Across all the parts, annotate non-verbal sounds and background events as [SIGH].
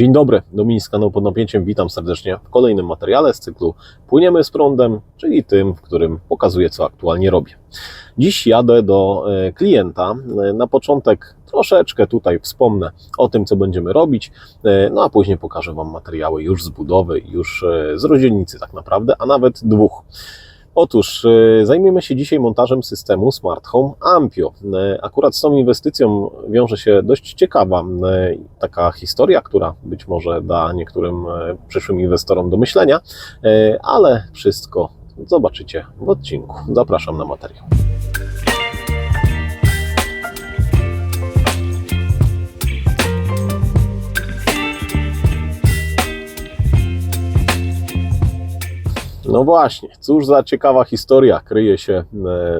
Dzień dobry, Dominik z kanału Pod Napięciem. Witam serdecznie w kolejnym materiale z cyklu Płyniemy z prądem, czyli tym, w którym pokazuję, co aktualnie robię. Dziś jadę do e, klienta. E, Na początek troszeczkę tutaj wspomnę o tym, co będziemy robić, e, no a później pokażę Wam materiały już z budowy, już z rozdzielnicy tak naprawdę, a nawet dwóch. Otóż e, zajmiemy się dzisiaj montażem systemu Smart Home Ampio. E, Akurat z tą inwestycją wiąże się dość ciekawa e, taka historia, która być może da niektórym przyszłym inwestorom do myślenia, ale wszystko zobaczycie w odcinku. Zapraszam na materiał. No właśnie, cóż za ciekawa historia kryje się e,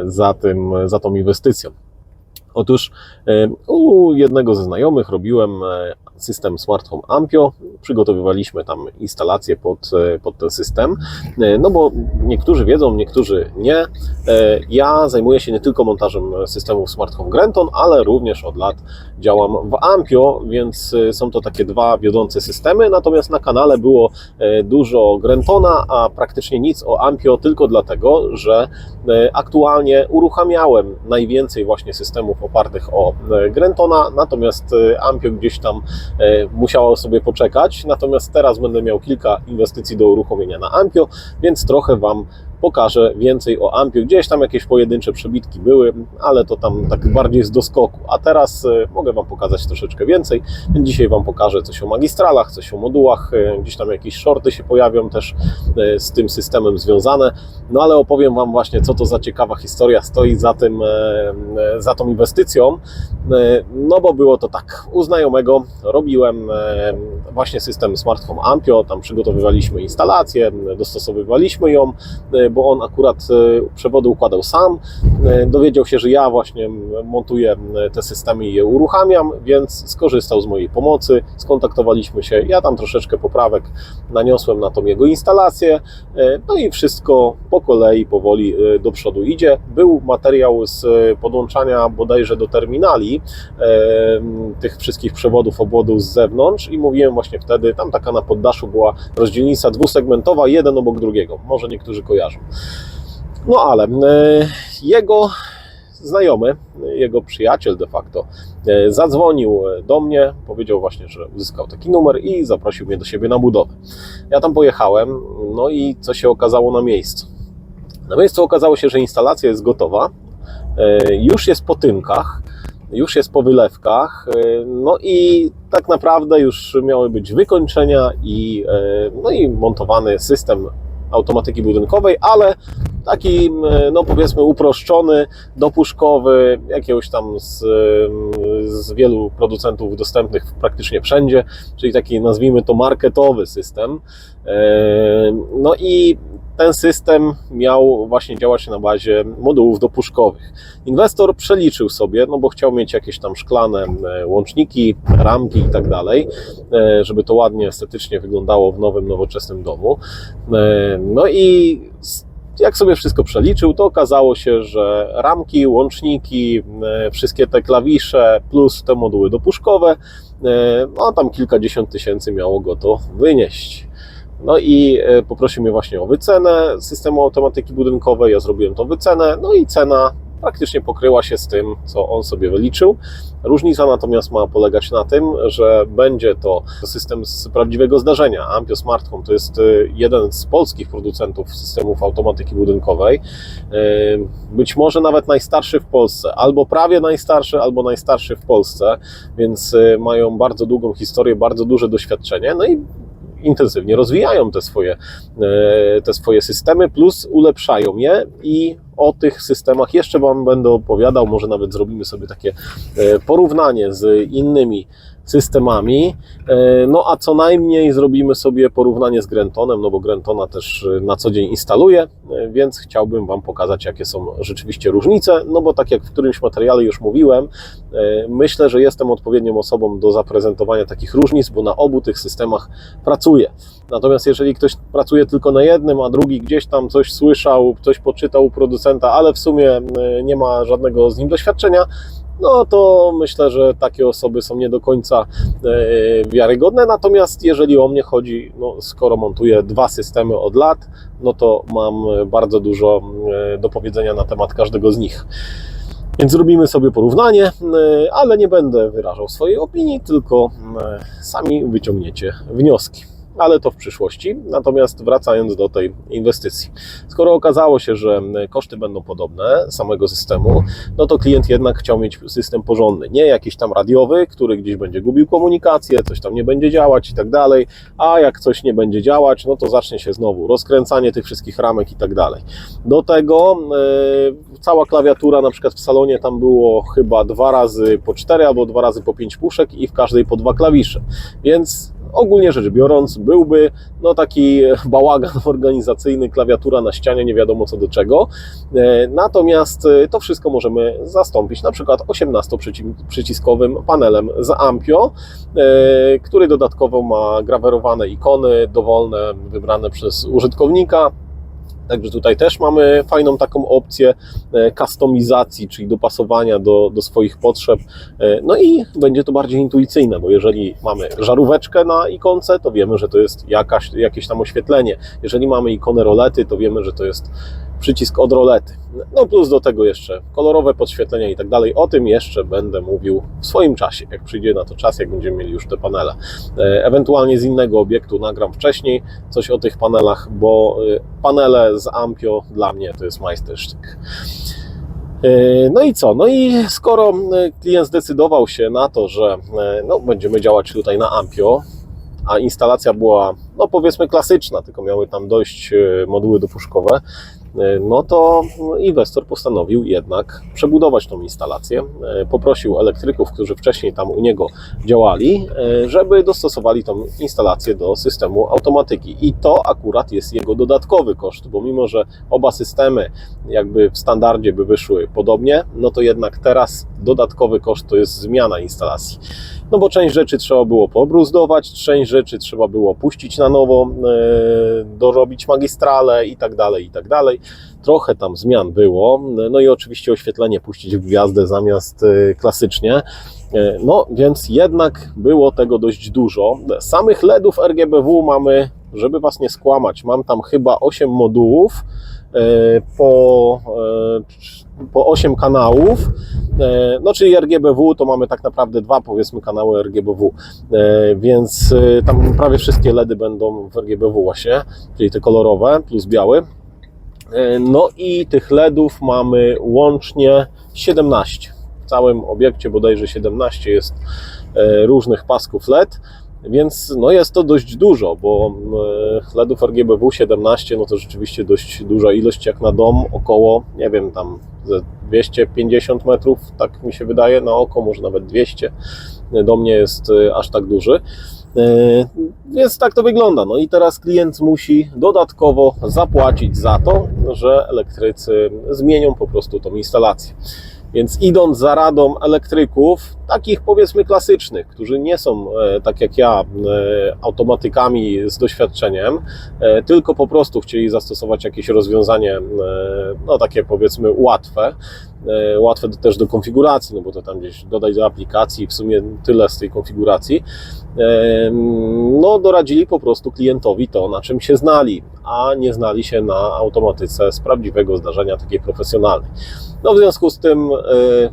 za, tym, za tą inwestycją. Otóż e, u jednego ze znajomych robiłem e, system Smart Home Ampio. Przygotowywaliśmy tam instalację pod, e, pod ten system. E, No bo niektórzy wiedzą, niektórzy nie. E, Ja zajmuję się nie tylko montażem systemów Smart Home ale również od lat działam w Ampio, więc są to takie dwa wiodące systemy. Natomiast na kanale było dużo Grentona, a praktycznie nic o Ampio, tylko dlatego, że aktualnie uruchamiałem najwięcej właśnie systemów opartych o Grentona, natomiast Ampio gdzieś tam e, musiało sobie poczekać. Natomiast teraz będę miał kilka inwestycji do uruchomienia na Ampio, więc trochę Wam pokażę więcej o Ampio. Gdzieś tam jakieś pojedyncze przebitki były, ale to tam tak bardziej z doskoku. A teraz e, mogę Wam pokazać troszeczkę więcej. Więc dzisiaj Wam pokażę coś o magistralach, coś o modułach, e, gdzieś tam jakieś shorty się pojawią też e, z tym systemem związane. No ale opowiem Wam właśnie, co to za ciekawa historia stoi za tym, za tą inwestycją. No bo było to tak, u znajomego robiłem właśnie system Smart Home Ampio, tam przygotowywaliśmy instalację, dostosowywaliśmy ją, bo on akurat e, przewody układał sam. E, Dowiedział się, że ja właśnie montuję te systemy i je uruchamiam, więc skorzystał z mojej pomocy, skontaktowaliśmy się, ja tam troszeczkę poprawek naniosłem na tą jego instalację, e, no i wszystko po kolei, powoli do przodu idzie. Był materiał z podłączania bodajże do terminali tych wszystkich przewodów obwodu z zewnątrz i mówiłem właśnie wtedy, tam taka na poddaszu była rozdzielnica dwusegmentowa, jeden obok drugiego, może niektórzy kojarzą. No ale e, jego znajomy, jego przyjaciel de facto, e, zadzwonił do mnie, powiedział właśnie, że uzyskał taki numer i zaprosił mnie do siebie na budowę. Ja tam pojechałem, no i co się okazało na miejscu? Na miejscu okazało się, że instalacja jest gotowa, e, już jest po tynkach, już jest po wylewkach, no i tak naprawdę już miały być wykończenia i, no i montowany system automatyki budynkowej, ale taki, e, no powiedzmy, uproszczony, dopuszkowy, jakiegoś tam z, e, z wielu producentów dostępnych praktycznie wszędzie, czyli taki, nazwijmy to, marketowy system. E, No i ten system miał właśnie działać na bazie modułów dopuszkowych. Inwestor przeliczył sobie, no bo chciał mieć jakieś tam szklane e, łączniki, ramki i tak dalej, e, żeby to ładnie, estetycznie wyglądało w nowym, nowoczesnym domu. E, No i jak sobie wszystko przeliczył, to okazało się, że ramki, łączniki, wszystkie te klawisze plus te moduły dopuszkowe, no tam kilkadziesiąt tysięcy miało go to wynieść. No i e, poprosił mnie właśnie o wycenę systemu automatyki budynkowej. Ja zrobiłem tą wycenę, no i cena praktycznie pokryła się z tym, co on sobie wyliczył. Różnica natomiast ma polegać na tym, że będzie to system z prawdziwego zdarzenia. Ampio Smart Home to jest e, jeden z polskich producentów systemów automatyki budynkowej. E, Być może nawet najstarszy w Polsce, albo prawie najstarszy, albo najstarszy w Polsce, więc mają bardzo długą historię, bardzo duże doświadczenie. No i intensywnie rozwijają te swoje, e, te swoje systemy, plus ulepszają je i o tych systemach jeszcze Wam będę opowiadał, może nawet zrobimy sobie takie e, porównanie z innymi systemami, E, no a co najmniej zrobimy sobie porównanie z Grentonem, no bo Grentona też e, na co dzień instaluję, e, więc chciałbym Wam pokazać, jakie są rzeczywiście różnice, no bo tak jak w którymś materiale już mówiłem, myślę, że jestem odpowiednią osobą do zaprezentowania takich różnic, bo na obu tych systemach pracuję. Natomiast jeżeli ktoś pracuje tylko na jednym, a drugi gdzieś tam coś słyszał, coś poczytał u producenta, ale w sumie nie ma żadnego z nim doświadczenia, no to myślę, że takie osoby są nie do końca e, wiarygodne. Natomiast jeżeli o mnie chodzi, no, skoro montuję dwa systemy od lat, no to mam bardzo dużo do powiedzenia na temat każdego z nich. Więc zrobimy sobie porównanie, ale nie będę wyrażał swojej opinii, tylko sami wyciągniecie wnioski. Ale to w przyszłości. Natomiast wracając do tej inwestycji. Skoro okazało się, że koszty będą podobne samego systemu, no to klient jednak chciał mieć system porządny. Nie jakiś tam radiowy, który gdzieś będzie gubił komunikację, coś tam nie będzie działać i tak dalej. A jak coś nie będzie działać, no to zacznie się znowu rozkręcanie tych wszystkich ramek i tak dalej. Do tego e, cała klawiatura, na przykład w salonie tam było chyba dwa razy po cztery albo dwa razy po pięć puszek i w każdej po dwa klawisze. Więc ogólnie rzecz biorąc, byłby no taki [LAUGHS] bałagan organizacyjny, klawiatura na ścianie, nie wiadomo co do czego. E, Natomiast e, to wszystko możemy zastąpić na przykład 18-przyciskowym panelem z Ampio, e, który dodatkowo ma grawerowane ikony dowolne, wybrane przez użytkownika. Także tutaj też mamy fajną taką opcję e, kustomizacji, czyli dopasowania do, do swoich potrzeb. E, No i będzie to bardziej intuicyjne, bo jeżeli mamy żaróweczkę na ikonce, to wiemy, że to jest jakaś, jakieś tam oświetlenie. Jeżeli mamy ikonę rolety, to wiemy, że to jest przycisk od rolety. No plus do tego jeszcze kolorowe podświetlenia i tak dalej. O tym jeszcze będę mówił w swoim czasie, jak przyjdzie na to czas, jak będziemy mieli już te panele. E, Ewentualnie z innego obiektu nagram wcześniej coś o tych panelach, bo e, panele z Ampio dla mnie to jest majstersztyk. E, No i co? No i skoro klient zdecydował się na to, że no, będziemy działać tutaj na Ampio, a instalacja była, no powiedzmy klasyczna, tylko miały tam dość e, moduły dopuszkowe, no to inwestor postanowił jednak przebudować tą instalację. E, Poprosił elektryków, którzy wcześniej tam u niego działali, e, żeby dostosowali tą instalację do systemu automatyki. I to akurat jest jego dodatkowy koszt, bo mimo, że oba systemy jakby w standardzie by wyszły podobnie, no to jednak teraz dodatkowy koszt to jest zmiana instalacji. No bo część rzeczy trzeba było pobruzdować, część rzeczy trzeba było puścić na nowo, e, dorobić magistrale i tak dalej, i tak dalej. Trochę tam zmian było, no i oczywiście oświetlenie puścić w gwiazdę zamiast e, klasycznie. E, No więc jednak było tego dość dużo. Samych LEDów RGBW mamy, żeby Was nie skłamać, mam tam chyba 8 modułów po, e, po 8 kanałów. E, No, czyli RGBW to mamy tak naprawdę dwa, powiedzmy, kanały RGBW, E, więc e, tam prawie wszystkie LEDy będą w RGBW właśnie, czyli te kolorowe plus biały. E, No i tych LEDów mamy łącznie 17. W całym obiekcie bodajże 17 jest e, różnych pasków LED. Więc no jest to dość dużo, bo e, LEDów RGBW 17 no to rzeczywiście dość duża ilość jak na dom, około, nie wiem, tam ze 250 metrów, tak mi się wydaje, na oko, może nawet 200. Do mnie jest e, aż tak duży. E, Więc tak to wygląda. No i teraz klient musi dodatkowo zapłacić za to, że elektrycy zmienią po prostu tą instalację. Więc idąc za radą elektryków, takich powiedzmy klasycznych, którzy nie są e, tak jak ja, e, automatykami z doświadczeniem, e, tylko po prostu chcieli zastosować jakieś rozwiązanie, no takie powiedzmy łatwe, łatwe do- też do konfiguracji, no bo to tam gdzieś dodać do aplikacji, w sumie tyle z tej konfiguracji. E, No, doradzili po prostu klientowi to, na czym się znali, a nie znali się na automatyce z prawdziwego zdarzenia takiej profesjonalnej. No, w związku z tym e,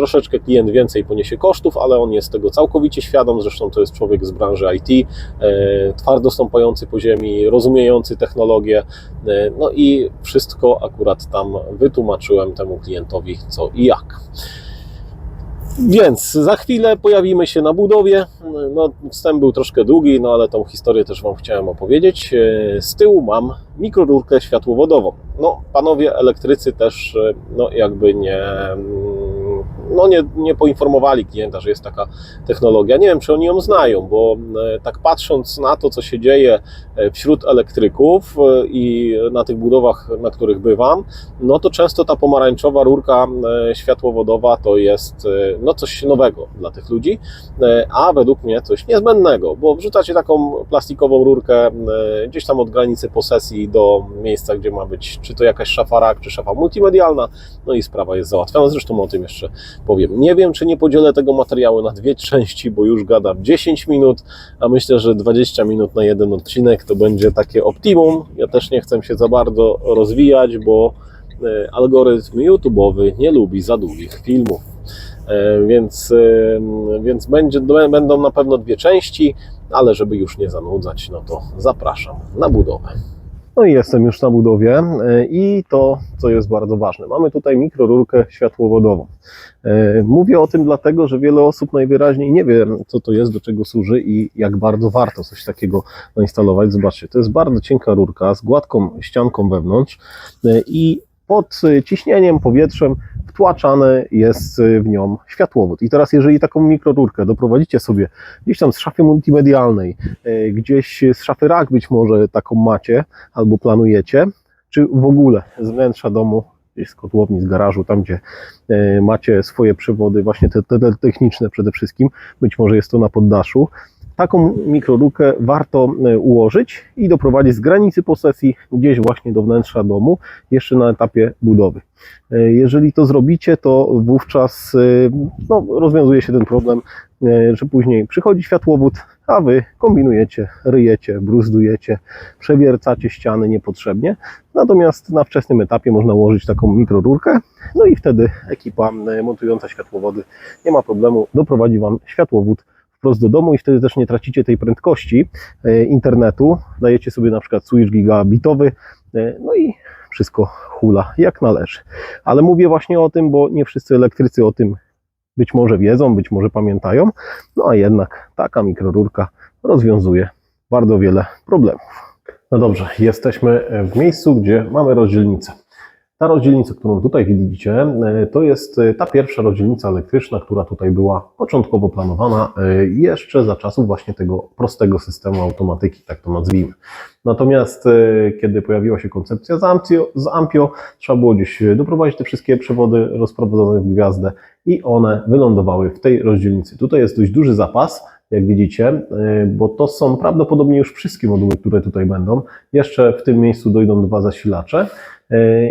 troszeczkę klient więcej poniesie kosztów, ale on jest tego całkowicie świadom. Zresztą to jest człowiek z branży IT, e, twardo stąpający po ziemi, rozumiejący technologię. E, no i wszystko akurat tam wytłumaczyłem temu klientowi co i jak. Więc za chwilę pojawimy się na budowie. No, wstęp był troszkę długi, no ale tą historię też Wam chciałem opowiedzieć. E, Z tyłu mam mikrorurkę światłowodową. No, panowie elektrycy też, no jakby nie, no nie, nie poinformowali klienta, że jest taka technologia. Nie wiem, czy oni ją znają, bo e, tak patrząc na to, co się dzieje e, wśród elektryków e, i na tych budowach, na których bywam, no to często ta pomarańczowa rurka światłowodowa to jest no coś nowego dla tych ludzi, a według mnie coś niezbędnego, bo wrzucacie taką plastikową rurkę gdzieś tam od granicy posesji do miejsca, gdzie ma być czy to jakaś szafa rak, czy szafa multimedialna, no i sprawa jest załatwiona. Zresztą o tym jeszcze powiem. Nie wiem, czy nie podzielę tego materiału na dwie części, bo już gadam 10 minut, a myślę, że 20 minut na jeden odcinek to będzie takie optimum. Ja też nie chcę się za bardzo rozwijać, bo e, algorytm YouTube'owy nie lubi za długich filmów. E, Więc, więc będzie, będą na pewno dwie części, ale żeby już nie zanudzać, no to zapraszam na budowę. No i jestem już na budowie e, i to, co jest bardzo ważne. Mamy tutaj mikrorurkę światłowodową. E, Mówię o tym dlatego, że wiele osób najwyraźniej nie wie, co to jest, do czego służy i jak bardzo warto coś takiego zainstalować. Zobaczcie, to jest bardzo cienka rurka z gładką ścianką wewnątrz e, i pod e, ciśnieniem, powietrzem wtłaczany jest e, w nią światłowód. I teraz, jeżeli taką mikrorurkę doprowadzicie sobie gdzieś tam z szafy multimedialnej, e, gdzieś z szafy rak być może taką macie albo planujecie, czy w ogóle z wnętrza domu, gdzieś z kotłowni, z garażu, tam gdzie macie swoje przewody, właśnie te, te techniczne przede wszystkim, być może jest to na poddaszu, taką mikrorurkę warto e, ułożyć i doprowadzić z granicy posesji gdzieś właśnie do wnętrza domu, jeszcze na etapie budowy. E, Jeżeli to zrobicie, to wówczas e, no, rozwiązuje się ten problem, że później przychodzi światłowód, a wy kombinujecie, ryjecie, bruzdujecie, przewiercacie ściany niepotrzebnie. Natomiast na wczesnym etapie można ułożyć taką mikrorurkę, no i wtedy ekipa montująca światłowody nie ma problemu, doprowadzi Wam światłowód wprost do domu i wtedy też nie tracicie tej prędkości e, internetu. Dajecie sobie na przykład switch gigabitowy, e, no i wszystko hula jak należy. Ale mówię właśnie o tym, bo nie wszyscy elektrycy o tym być może wiedzą, być może pamiętają, no a jednak taka mikrorurka rozwiązuje bardzo wiele problemów. No dobrze, jesteśmy w miejscu, gdzie mamy rozdzielnicę. Ta rozdzielnica, którą tutaj widzicie, e, to jest e, ta pierwsza rozdzielnica elektryczna, która tutaj była początkowo planowana e, jeszcze za czasów właśnie tego prostego systemu automatyki, tak to nazwijmy. Natomiast kiedy pojawiła się koncepcja z Ampio, z Ampio, trzeba było gdzieś doprowadzić te wszystkie przewody rozprowadzone w gwiazdę i one wylądowały w tej rozdzielnicy. Tutaj jest dość duży zapas, jak widzicie, bo to są prawdopodobnie już wszystkie moduły, które tutaj będą. Jeszcze w tym miejscu dojdą dwa zasilacze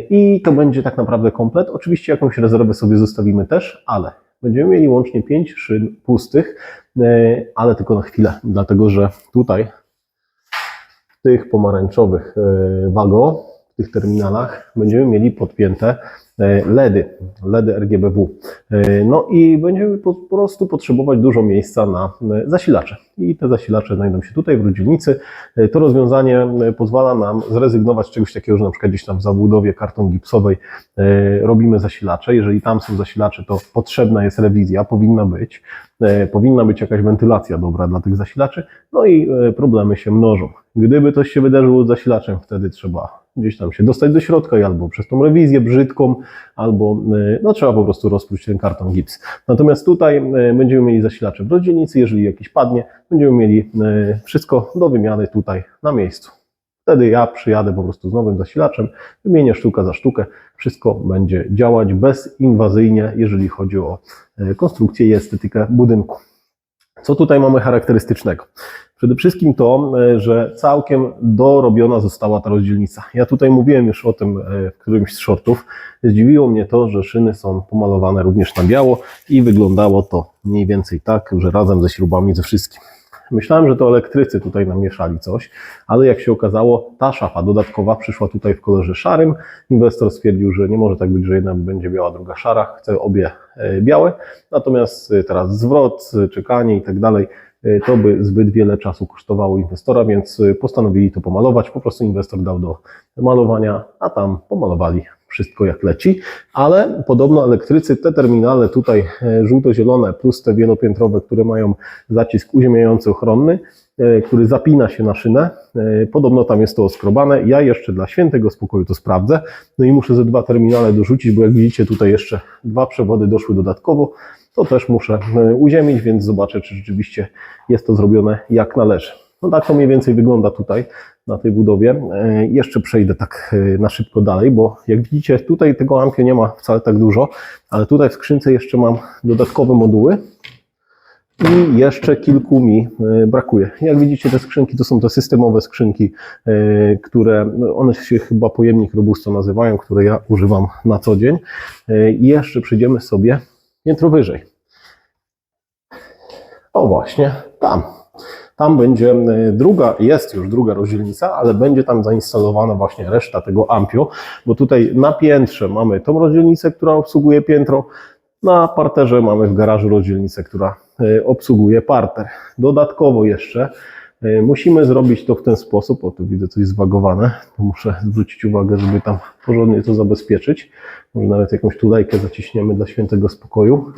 i to będzie tak naprawdę komplet. Oczywiście jakąś rezerwę sobie zostawimy też, ale będziemy mieli łącznie 5 szyn pustych, e, ale tylko na chwilę, dlatego że tutaj w tych pomarańczowych e, wago, w tych terminalach będziemy mieli podpięte e, LEDy, LEDy RGBW. E, No i będziemy po prostu potrzebować dużo miejsca na e, zasilacze. I te zasilacze znajdą się tutaj w rodzielnicy. E, To rozwiązanie e, pozwala nam zrezygnować z czegoś takiego, że na przykład gdzieś tam w zabudowie karton gipsowej e, robimy zasilacze. Jeżeli tam są zasilacze, to potrzebna jest rewizja, powinna być. E, Powinna być jakaś wentylacja dobra dla tych zasilaczy, no i e, problemy się mnożą. Gdyby coś się wydarzyło z zasilaczem, wtedy trzeba gdzieś tam się dostać do środka i albo przez tą rewizję brzydką, albo e, no, trzeba po prostu rozpróć ten karton gips. Natomiast tutaj e, będziemy mieli zasilacze w rozdzielnicy, jeżeli jakiś padnie, będziemy mieli e, wszystko do wymiany tutaj na miejscu. Wtedy ja przyjadę po prostu z nowym zasilaczem, wymienię sztukę za sztukę, wszystko będzie działać bezinwazyjnie, jeżeli chodzi o konstrukcję i estetykę budynku. Co tutaj mamy charakterystycznego? Przede wszystkim to, e, że całkiem dorobiona została ta rozdzielnica. Ja tutaj mówiłem już o tym e, w którymś z shortów. Zdziwiło mnie to, że szyny są pomalowane również na biało i wyglądało to mniej więcej tak, że razem ze śrubami, ze wszystkim. Myślałem, że to elektrycy tutaj namieszali coś, ale jak się okazało, ta szafa dodatkowa przyszła tutaj w kolorze szarym. Inwestor stwierdził, że nie może tak być, że jedna będzie biała, druga szara. Chce obie e, białe. Natomiast teraz zwrot, czekanie i tak dalej, to by zbyt wiele czasu kosztowało inwestora, więc e, postanowili to pomalować. Po prostu inwestor dał do malowania, a tam pomalowali wszystko jak leci, ale podobno elektrycy te terminale tutaj e, żółto-zielone plus te wielopiętrowe, które mają zacisk uziemiający ochronny, e, który zapina się na szynę, e, podobno tam jest to oskrobane. Ja jeszcze dla świętego spokoju to sprawdzę. No i muszę ze dwa terminale dorzucić, bo jak widzicie tutaj jeszcze dwa przewody doszły dodatkowo, to też muszę e, uziemić, więc zobaczę, czy rzeczywiście jest to zrobione jak należy. No tak to mniej więcej wygląda tutaj na tej budowie. E, Jeszcze przejdę tak e, na szybko dalej, bo jak widzicie tutaj tego ampio nie ma wcale tak dużo, ale tutaj w skrzynce jeszcze mam dodatkowe moduły i jeszcze kilku mi brakuje. Jak widzicie te skrzynki to są te systemowe skrzynki, które no, one się chyba pojemnik robusto nazywają, które ja używam na co dzień. I jeszcze przejdziemy sobie piętro wyżej. O właśnie, tam. Tam będzie y, druga, jest już druga rozdzielnica, ale będzie tam zainstalowana właśnie reszta tego Ampio, bo tutaj na piętrze mamy tą rozdzielnicę, która obsługuje piętro, na parterze mamy w garażu rozdzielnicę, która y, obsługuje parter. Dodatkowo jeszcze musimy zrobić to w ten sposób, o tu widzę coś zwagowane, to muszę zwrócić uwagę, żeby tam porządnie to zabezpieczyć. Może nawet jakąś tulejkę zaciśniemy dla świętego spokoju.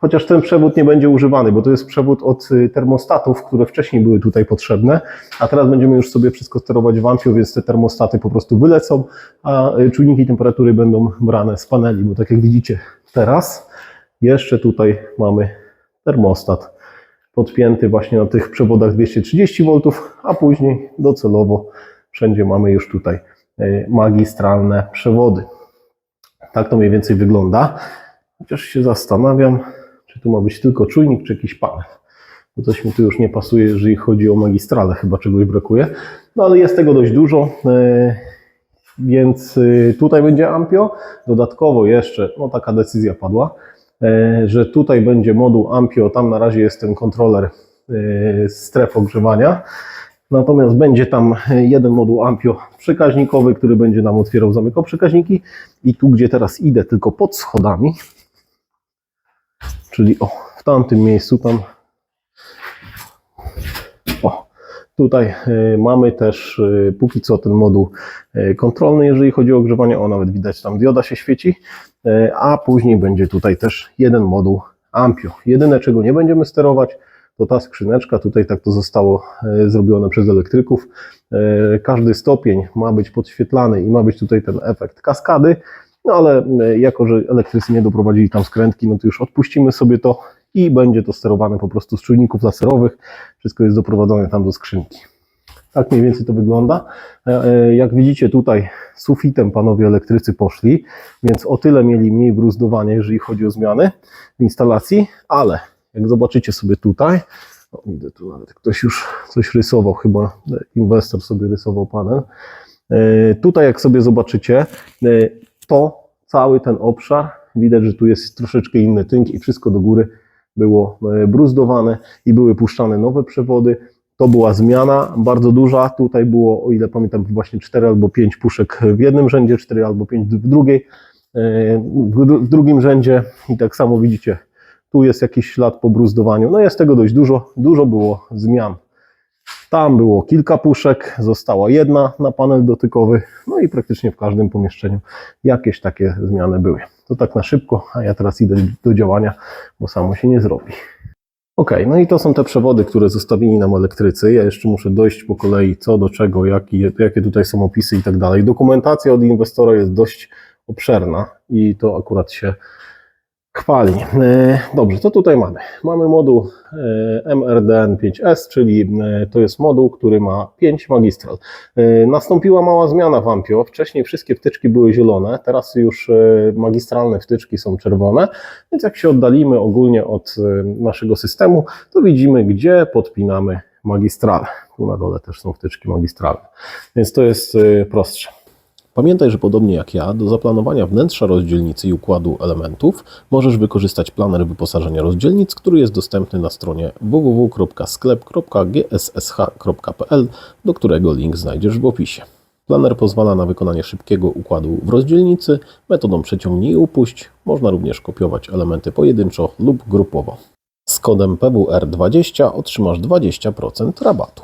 Chociaż ten przewód nie będzie używany, bo to jest przewód od y, termostatów, które wcześniej były tutaj potrzebne, a teraz będziemy już sobie wszystko sterować w więc te termostaty po prostu wylecą, a y, czujniki temperatury będą brane z paneli, bo tak jak widzicie teraz, jeszcze tutaj mamy termostat podpięty właśnie na tych przewodach 230 V, a później docelowo wszędzie mamy już tutaj y, magistralne przewody. Tak to mniej więcej wygląda. Chociaż się zastanawiam, czy tu ma być tylko czujnik, czy jakiś panel. Bo coś mi tu już nie pasuje, jeżeli chodzi o magistrale, chyba czegoś brakuje. No ale jest tego dość dużo, e, więc e, tutaj będzie Ampio. Dodatkowo jeszcze, no taka decyzja padła, e, że tutaj będzie moduł Ampio, tam na razie jest ten kontroler e, stref ogrzewania. Natomiast będzie tam jeden moduł Ampio przekaźnikowy, który będzie nam otwierał, zamykał przekaźniki. I tu, gdzie teraz idę, tylko pod schodami, czyli o, w tamtym miejscu, tam o, tutaj y, mamy też y, póki co ten moduł y, kontrolny, jeżeli chodzi o ogrzewanie, o nawet widać tam dioda się świeci, a później będzie tutaj też jeden moduł Ampio. Jedyne czego nie będziemy sterować to ta skrzyneczka, tutaj tak to zostało zrobione przez elektryków. Każdy stopień ma być podświetlany i ma być tutaj ten efekt kaskady, no ale jako, że elektrycy nie doprowadzili tam skrętki, no to już odpuścimy sobie to i będzie to sterowane po prostu z czujników laserowych. Wszystko jest doprowadzone tam do skrzynki. Tak mniej więcej to wygląda. E, e, Jak widzicie tutaj sufitem panowie elektrycy poszli, więc o tyle mieli mniej bruzdowania, jeżeli chodzi o zmiany w instalacji, ale jak zobaczycie sobie tutaj, o, widzę tu nawet ktoś już coś rysował, chyba inwestor sobie rysował panel. E, Tutaj jak sobie zobaczycie, e, to cały ten obszar, widać, że tu jest troszeczkę inny tynk i wszystko do góry było e, bruzdowane i były puszczane nowe przewody. To była zmiana bardzo duża. Tutaj było, o ile pamiętam, właśnie 4 albo 5 puszek w jednym rzędzie, 4 albo 5 w drugiej, e, w drugim rzędzie i tak samo widzicie, tu jest jakiś ślad po bruzdowaniu. No jest tego dość dużo, dużo było zmian. Tam było kilka puszek, została jedna na panel dotykowy, no i praktycznie w każdym pomieszczeniu jakieś takie zmiany były. To tak na szybko, a ja teraz idę do działania, bo samo się nie zrobi. Ok, no i to są te przewody, które zostawili nam elektrycy. Ja jeszcze muszę dojść po kolei co do czego, jaki, jakie tutaj są opisy i tak dalej. Dokumentacja od inwestora jest dość obszerna i to akurat się chwali. E, Dobrze, co tutaj mamy? Mamy moduł e, MRDN5S, czyli e, to jest moduł, który ma 5 magistral. Nastąpiła mała zmiana w Ampio. Wcześniej wszystkie wtyczki były zielone, teraz już magistralne wtyczki są czerwone, więc jak się oddalimy ogólnie od naszego systemu, to widzimy, gdzie podpinamy magistrale. Tu na dole też są wtyczki magistralne, więc to jest prostsze. Pamiętaj, że podobnie jak ja, do zaplanowania wnętrza rozdzielnicy i układu elementów możesz wykorzystać planer wyposażenia rozdzielnic, który jest dostępny na stronie www.sklep.gssh.pl, do którego link znajdziesz w opisie. Planer pozwala na wykonanie szybkiego układu w rozdzielnicy metodą przeciągnij i upuść. Można również kopiować elementy pojedynczo lub grupowo. Z kodem PWR20 otrzymasz 20% rabatu.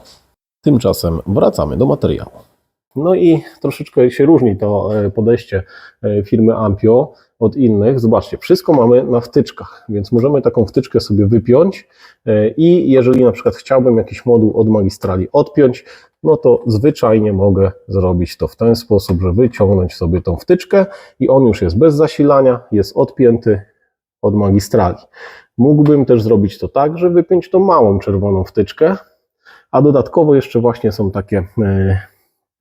Tymczasem wracamy do materiału. No i troszeczkę się różni to e, podejście e, firmy Ampio od innych. Zobaczcie, wszystko mamy na wtyczkach, więc możemy taką wtyczkę sobie wypiąć e, i jeżeli na przykład chciałbym jakiś moduł od magistrali odpiąć, no to zwyczajnie mogę zrobić to w ten sposób, że wyciągnąć sobie tą wtyczkę i on już jest bez zasilania, jest odpięty od magistrali. Mógłbym też zrobić to tak, że wypiąć tą małą czerwoną wtyczkę, a dodatkowo jeszcze właśnie są takie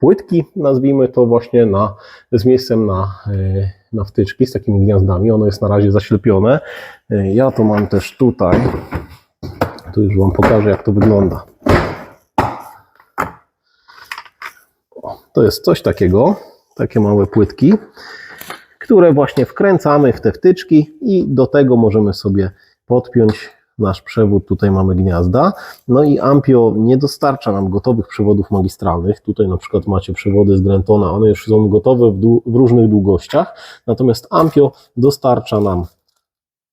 płytki, nazwijmy to właśnie na, z miejscem na, e, na wtyczki, z takimi gniazdami. Ono jest na razie zaślepione. E, Ja to mam też tutaj. Tu już Wam pokażę, jak to wygląda. To jest coś takiego, takie małe płytki, które właśnie wkręcamy w te wtyczki i do tego możemy sobie podpiąć nasz przewód. Tutaj mamy gniazda. No i Ampio nie dostarcza nam gotowych przewodów magistralnych. Tutaj na przykład macie przewody z Grentona, one już są gotowe w, w różnych długościach. Natomiast Ampio dostarcza nam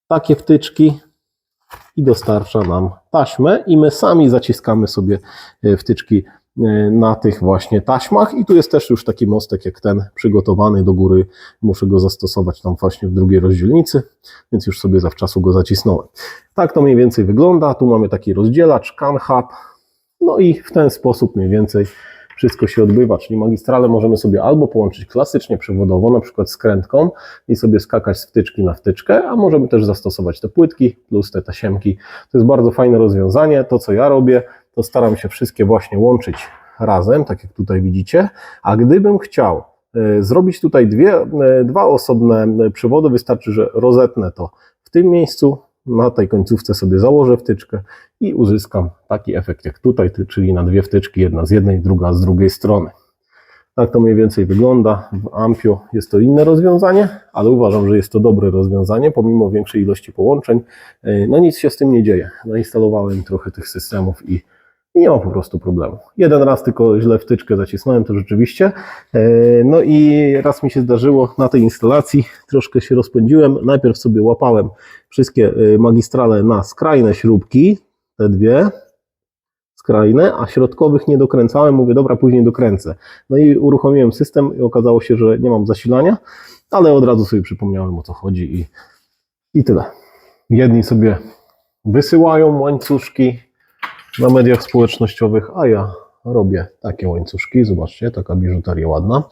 takie wtyczki i dostarcza nam taśmę i my sami zaciskamy sobie e, wtyczki na tych właśnie taśmach i tu jest też już taki mostek jak ten przygotowany do góry. Muszę go zastosować tam właśnie w drugiej rozdzielnicy, więc już sobie zawczasu go zacisnąłem. Tak to mniej więcej wygląda. Tu mamy taki rozdzielacz, CAN Hub. No i w ten sposób mniej więcej wszystko się odbywa, czyli magistrale możemy sobie albo połączyć klasycznie przewodowo, na przykład skrętką i sobie skakać z wtyczki na wtyczkę, a możemy też zastosować te płytki plus te tasiemki. To jest bardzo fajne rozwiązanie. To, co ja robię, to staram się wszystkie właśnie łączyć razem, tak jak tutaj widzicie, a gdybym chciał e, zrobić tutaj dwie, e, dwa osobne e, przewody, wystarczy, że rozetnę to w tym miejscu, na tej końcówce sobie założę wtyczkę i uzyskam taki efekt jak tutaj, czyli na dwie wtyczki, jedna z jednej, druga z drugiej strony. Tak to mniej więcej wygląda. W Ampio jest to inne rozwiązanie, ale uważam, że jest to dobre rozwiązanie, pomimo większej ilości połączeń. No nic się z tym nie dzieje. Zainstalowałem trochę tych systemów i, i nie ma po prostu problemu. Jeden raz tylko źle wtyczkę zacisnąłem, to rzeczywiście. E, No i raz mi się zdarzyło na tej instalacji, troszkę się rozpędziłem. Najpierw sobie łapałem wszystkie e, magistrale na skrajne śrubki, te dwie, skrajne, a środkowych nie dokręcałem. Mówię, dobra, później dokręcę. No i uruchomiłem system i okazało się, że nie mam zasilania, ale od razu sobie przypomniałem o co chodzi i, i tyle. Jedni sobie wysyłają łańcuszki na mediach społecznościowych, a ja robię takie łańcuszki. Zobaczcie, taka biżuteria ładna.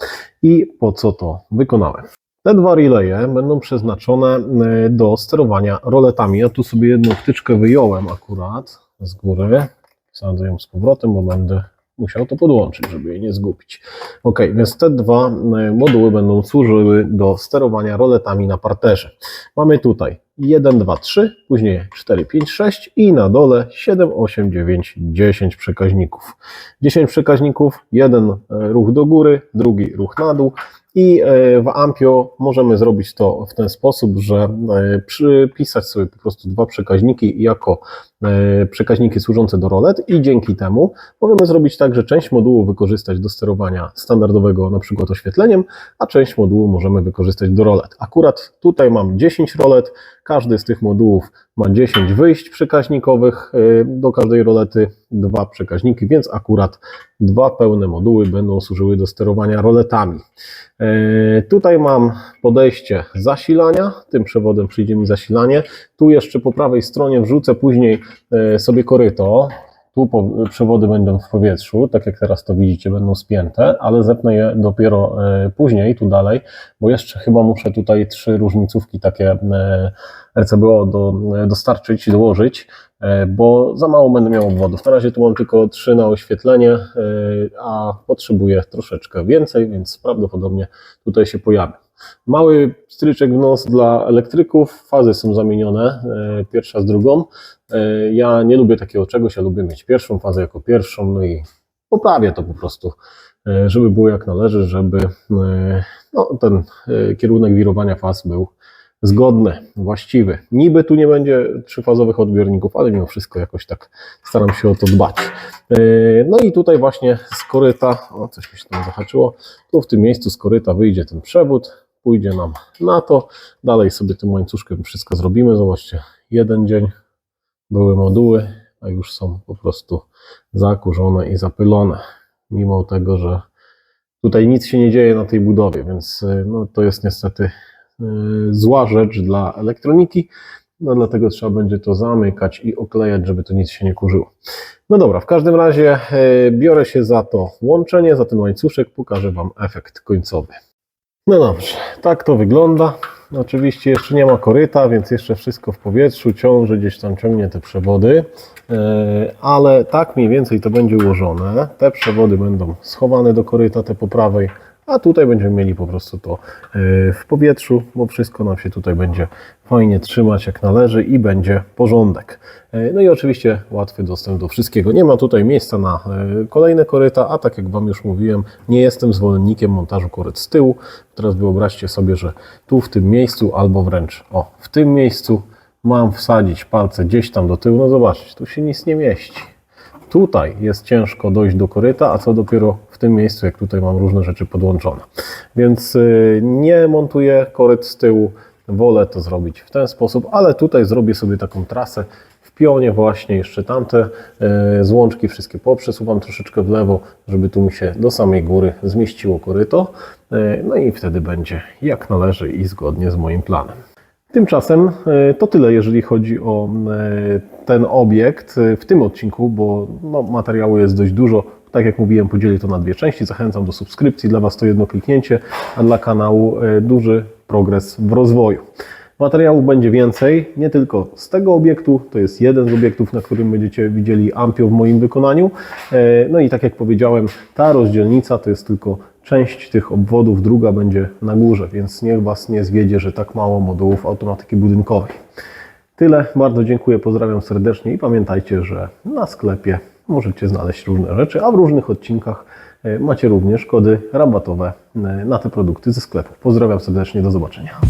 I po co to wykonałem? Te dwa relaye będą przeznaczone y, do sterowania roletami. Ja tu sobie jedną wtyczkę wyjąłem akurat z góry. Sadzę ją z powrotem, bo będę musiał to podłączyć, żeby jej nie zgubić. Ok, więc te dwa y, moduły będą służyły do sterowania roletami na parterze. Mamy tutaj 1, 2, 3, później 4, 5, 6 i na dole 7, 8, 9, 10 przekaźników. 10 przekaźników, jeden e, ruch do góry, drugi ruch na dół i e, w Ampio możemy zrobić to w ten sposób, że e, przypisać sobie po prostu dwa przekaźniki jako e, przekaźniki służące do rolet i dzięki temu możemy zrobić tak, że część modułu wykorzystać do sterowania standardowego, na przykład oświetleniem, a część modułu możemy wykorzystać do rolet. Akurat tutaj mam 10 rolet, każdy z tych modułów ma 10 wyjść przekaźnikowych, do każdej rolety dwa przekaźniki, więc akurat dwa pełne moduły będą służyły do sterowania roletami. E, Tutaj mam podejście zasilania, tym przewodem przyjdzie mi zasilanie. Tu jeszcze po prawej stronie wrzucę później e, sobie koryto. Tu przewody będą w powietrzu, tak jak teraz to widzicie, będą spięte, ale zepnę je dopiero e, później, tu dalej, bo jeszcze chyba muszę tutaj trzy różnicówki takie e, RCBO do, dostarczyć i dołożyć, e, bo za mało będę miał obwodów. Na razie tu mam tylko trzy na oświetlenie, e, a potrzebuję troszeczkę więcej, więc prawdopodobnie tutaj się pojawi. Mały stryczek w nos dla elektryków, fazy są zamienione, e, pierwsza z drugą. E, Ja nie lubię takiego czegoś, ja lubię mieć pierwszą fazę jako pierwszą, no i poprawię to po prostu, e, żeby było jak należy, żeby no, ten kierunek wirowania faz był zgodny, właściwy. Niby tu nie będzie trzyfazowych odbiorników, ale mimo wszystko jakoś tak staram się o to dbać. No i tutaj właśnie z koryta, o coś mi się tam zahaczyło, tu w tym miejscu z koryta wyjdzie ten przewód, pójdzie nam na to, dalej sobie tym łańcuszkiem wszystko zrobimy, zobaczcie, jeden dzień, były moduły, a już są po prostu zakurzone i zapylone, mimo tego, że tutaj nic się nie dzieje na tej budowie, więc y, no, to jest niestety y, zła rzecz dla elektroniki, no dlatego trzeba będzie to zamykać i oklejać, żeby to nic się nie kurzyło. No dobra, w każdym razie y, biorę się za to łączenie, za ten łańcuszek, pokażę Wam efekt końcowy. No dobrze, tak to wygląda. Oczywiście jeszcze nie ma koryta, więc jeszcze wszystko w powietrzu ciąży, gdzieś tam ciągnie te przewody, Yy, ale tak mniej więcej to będzie ułożone. Te przewody będą schowane do koryta, te po prawej, a tutaj będziemy mieli po prostu to e, w powietrzu, bo wszystko nam się tutaj będzie fajnie trzymać jak należy i będzie porządek. E, No i oczywiście łatwy dostęp do wszystkiego. Nie ma tutaj miejsca na e, kolejne koryta, a tak jak Wam już mówiłem, nie jestem zwolennikiem montażu koryt z tyłu. Teraz wyobraźcie sobie, że tu w tym miejscu albo wręcz o, w tym miejscu mam wsadzić palce gdzieś tam do tyłu. No zobaczcie, tu się nic nie mieści. Tutaj jest ciężko dojść do koryta, a co dopiero w tym miejscu, jak tutaj mam różne rzeczy podłączone. Więc y, nie montuję koryt z tyłu, wolę to zrobić w ten sposób, ale tutaj zrobię sobie taką trasę w pionie właśnie jeszcze tamte y, złączki wszystkie poprzesuwam troszeczkę w lewo, żeby tu mi się do samej góry zmieściło koryto. Y, No i wtedy będzie jak należy i zgodnie z moim planem. Tymczasem e, to tyle, jeżeli chodzi o e, ten obiekt e, w tym odcinku, bo no, materiału jest dość dużo. Tak jak mówiłem, podzielę to na dwie części. Zachęcam do subskrypcji. Dla Was to jedno kliknięcie, a dla kanału duży progres w rozwoju. Materiałów będzie więcej, nie tylko z tego obiektu, to jest jeden z obiektów, na którym będziecie widzieli Ampio w moim wykonaniu. No i tak jak powiedziałem, ta rozdzielnica to jest tylko część tych obwodów, druga będzie na górze, więc niech Was nie zwiedzie, że tak mało modułów automatyki budynkowej. Tyle, bardzo dziękuję, pozdrawiam serdecznie i pamiętajcie, że na sklepie możecie znaleźć różne rzeczy, a w różnych odcinkach e, macie również kody rabatowe e, na te produkty ze sklepu. Pozdrawiam serdecznie, do zobaczenia.